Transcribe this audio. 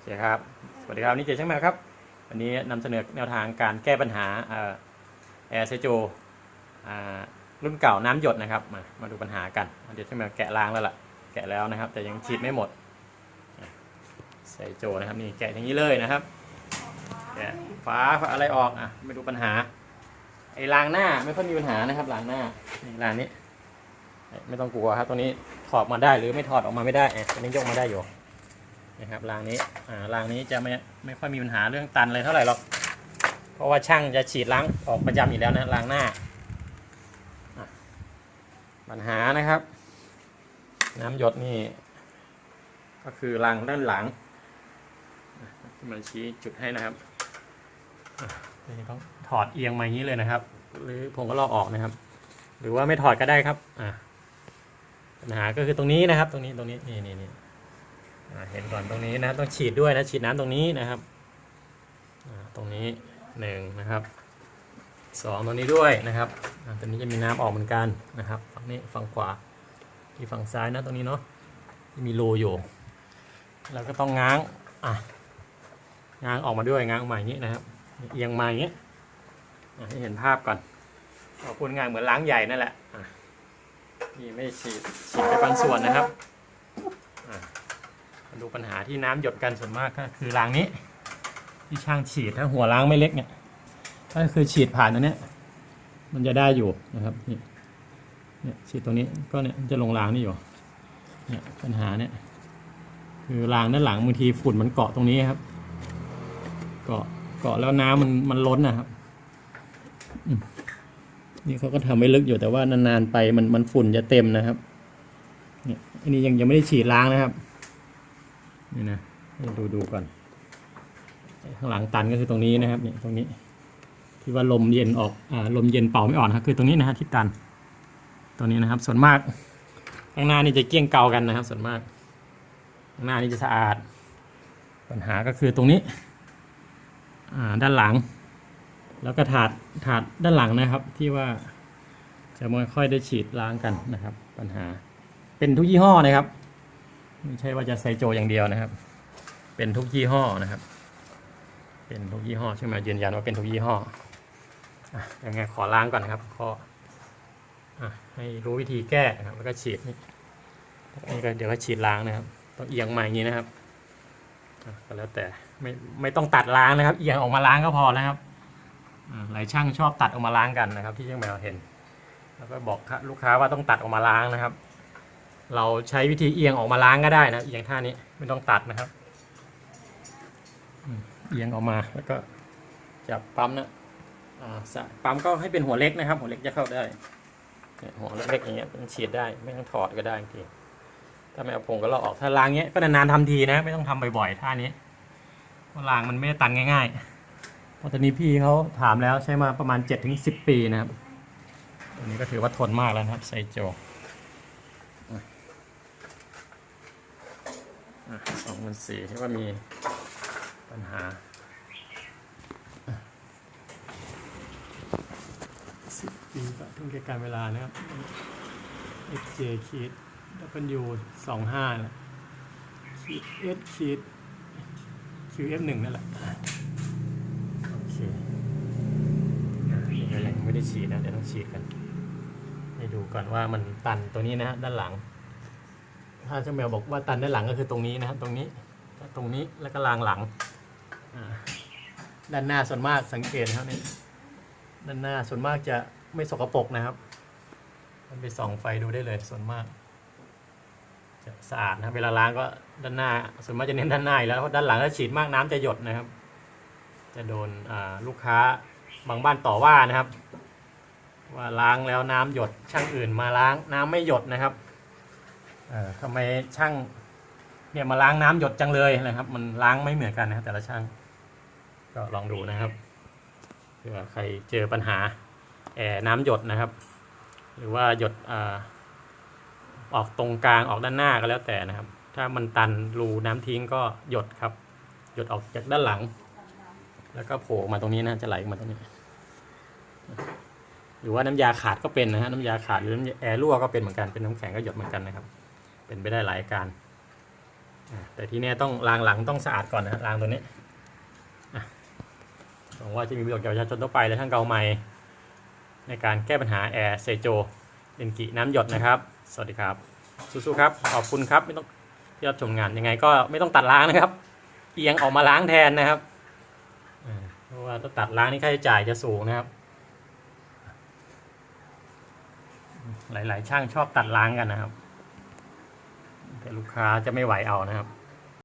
โอเคครับ สวัสดีครับนี่เจช่างแมวครับ วันนี้นำเสนอแนวทางการแก้ปัญหาแอร์เซโจรุ่นเก่าน้ำหยดนะครับ มามาดูปัญหากันเดี๋ยวช่างแมวแกะล้างแล้วล่ะ แกะแล้วนะครับ แต่ยังฉีดไม่หมดเซโจนะครับนี่แกะอย่างนี้เลยนะครับแกะฝาฝาอะไรออกอะมาดูปัญหาไอ้รางหน้าไม่ค่อยมีปัญหานะครับรางหน้านี่รางนี้ ไม่ต้องกลัวครับตัวนี้ถอดมาได้หรือไม่ถอดออกมาไม่ได้อะตัวนี้ยกมาได้อยู่ นะครับรางนี้อ่ารางนี้จะไม่ไม่ค่อยมีปัญหาเรื่องตันเลยเท่าไหร่หรอกเพราะว่าช่างจะฉีดล้างออกประจำอยู่แล้วนะรางหน้าปัญหานะครับ น้ำหยดนี่ ก็คือรางด้านหลังที่มันชี้จุดให้นะครับนี่ต้องถอดเอียงมาอย่างนี้เลยนะครับ หรือผมก็ลอกออกนะครับ หรือว่าไม่ถอดก็ได้ครับอ่าปัญหาก็คือตรงนี้นะครับ ตรงนี้ตรงนี้นี่นี่นี่ เห็นก่อนตรงนี้นะต้องฉีดด้วยนะฉีดน้ำตรงนี้นะครับตรงนี้หนึ่งนะครับสองตรงนี้ด้วยนะครับตรงนี้จะมีน้ำออกเหมือนกันนะครับฝั่งนี้ฝั่งขวาที่ฝั่งซ้ายนะตรงนี้เนาะที่มีรูอยู่แล้วก็ต้องง้างอะง้างออกมาด้วยง้างมาอย่างนี้นะครับเอียงมาอย่างนี้ให้เห็นภาพก่อนก็พูดง่ายเหมือนล้างใหญ่นั่นแหละนี่ไม่ฉีดฉีดไปบางส่วนนะครับ มาดูปัญหาที่น้ำหยดกันส่วนมากก็คือรางนี้ ที่ช่างฉีดถ้าหัวล้างไม่เล็กเนี่ยก็คือฉีดผ่านตัวเนี้มันจะได้อยู่นะครับนี่เนี่ยฉีดตรงนี้ก็เนี่ยมันจะลงรางนี่อยู่เนี่ยปัญหาเนี่ยคือรางด้านหลังบางทีฝุ่นมันเกาะตรงนี้ครับ เกาะเกาะแล้วน้ำมันมันล้นนะครับนี่เขาก็ทำไว้ลึกอยู่แต่ว่านานๆไปมันมันฝุ่นจะเต็มนะครับเนี่ยอันนี้ยังยังไม่ได้ฉีดล้างนะครับ นี่นะดูดูก่อน ข้างหลังตันก็คือตรงนี้นะครับเนี่ยตรงนี้ ที่ว่าลมเย็นออกอ่าลมเย็นเป่าไม่อ่อนครับคือตรงนี้นะฮะที่ตัน ตรงนี้นะครับ ส่วนมาก ข้างหน้านี่จะเกี้ยงเกากันนะครับ ส่วนมาก ข้างหน้านี่จะสะอาด ปัญหาก็คือตรงนี้อ่าด้านหลัง แล้วก็ถาดถาดด้านหลังนะครับ ที่ว่าจะไม่ค่อยได้ฉีดล้างกันนะครับ ปัญหาเป็นทุกยี่ห้อนะครับ ไม่ใช่ว่าจะไซโจอย่างเดียวนะครับ เป็นทุกยี่ห้อนะครับ เป็นทุกยี่ห้อใช่ไหมยืนยันว่าเป็นทุกยี่ห้ออะยังไงขอล้างก่อนนะครับขออะให้รู้วิธีแก้นะครับ แล้วก็ฉีดนี่นี่ก็เดี๋ยวก็ฉีดล้างนะครับ ต้องเอียงมาอย่างนี้นะครับอะก็แล้วแต่ไม่ไม่ต้องตัดล้างนะครับ เอียงออกมาล้างก็พอแล้วครับอ่าหลายช่างชอบตัดออกมาล้างกันนะครับ ที่เช่างแมวเห็น แล้วก็บอกลูกค้าว่าต้องตัดออกมาล้างนะครับ เราใช้วิธีเอียงออกมาล้างก็ได้นะเอียงท่านี้ไม่ต้องตัดนะครับเอียงออกมาแล้วก็จับปั๊มนะปั๊มก็ให้เป็นหัวเล็กนะครับ หัวเล็กจะเข้าได้หัวเล็กๆอย่างเงี้ยเป็นฉีดได้ไม่ต้องถอดก็ได้จริงถ้าไม่เอาผงก็เราออกถ้าล้างเงี้ยก็นานๆทำทีนะ ไม่ต้องทำบ่อยๆท่านี้เพราะล้างมันไม่ได้ตันง่ายๆเพราะตอนนี้พี่เขาถามแล้วใช้มาประมาณ7-10ถึงปีนะครับตัวนี้ก็ถือว่าทนมากแล้วนะครับไซโจ สองพันสี่ที่ว่ามีปัญหาสิบปีก็ทุ่งแก่การเวลานะครับ xj ขีด w สองห้าขีด s ขีด qf หนึ่งนั่นแหละ โอเคนี่ก็ยังไม่ได้ฉีดนะ เดี๋ยวต้องฉีดกัน ให้ดูก่อนว่ามันตันตัวนี้นะฮะด้านหลัง ถ้าเจ้าแมวบอกว่าตันด้านหลังก็คือตรงนี้นะฮะตรงนี้ตรงนี้แล้วก็รางหลังด้านหน้าส่วนมากสังเกตนะครับนี่ด้านหน้าส่วนมากจะไม่สกปรกนะครับ มันไปส่องไฟดูได้เลยส่วนมาก จะสะอาดนะเวลาล้างก็ด้านหน้า ส่วนมากจะเน้นด้านหน้าแล้วเพราะด้านหลังถ้าฉีดมากน้ำจะหยดนะครับ จะโดนลูกค้าบางบ้านต่อว่านะครับ ว่าล้างแล้วน้ำหยดช่างอื่นมาล้างน้ำไม่หยดนะครับ เออทำไมช่างเนี่ยมาล้างน้ำหยดจังเลยนะครับ มันล้างไม่เหมือนกันนะแต่ละช่าง ก็ลองดูนะครับเผื่อใครเจอปัญหาแอร์น้ำหยดนะครับ หรือว่าหยดอออกตรงกลางออกด้านหน้าก็แล้วแต่นะครับ ถ้ามันตันรูน้ำทิ้งก็หยดครับ หยดออกจากด้านหลัง แล้วก็โผล่มาตรงนี้นะจะไหลมาตรงนี้ หรือว่าน้ำยาขาดก็เป็นนะฮะน้ำยาขาดหรือน้ำแอร์รั่วก็เป็นเหมือนกันเป็นน้ำแข็งก็หยดเหมือนกันนะครับ เป็นไปได้หลายการ แต่ที่แน่ต้องล้างหลังต้องสะอาดก่อนนะล้างตัวนี้หวังว่าจะมีประโยชน์แก่ประชาชนทั่วไปและทั้งเกาใหม่ ในการแก้ปัญหาแอร์เซโจเดนกิน้ำหยดนะครับ สวัสดีครับ สู้ๆครับ ขอบคุณครับไม่ต้องที่รับชมงานยังไงก็ไม่ต้องตัดล้างนะครับ เอียงออกมาล้างแทนนะครับเพราะว่าถ้าตัดล้างนี่ค่าใช้จ่ายจะสูงนะครับ หลายๆ ช่างชอบตัดล้างกันนะครับ แต่ลูกค้าจะไม่ไหวเอานะครับ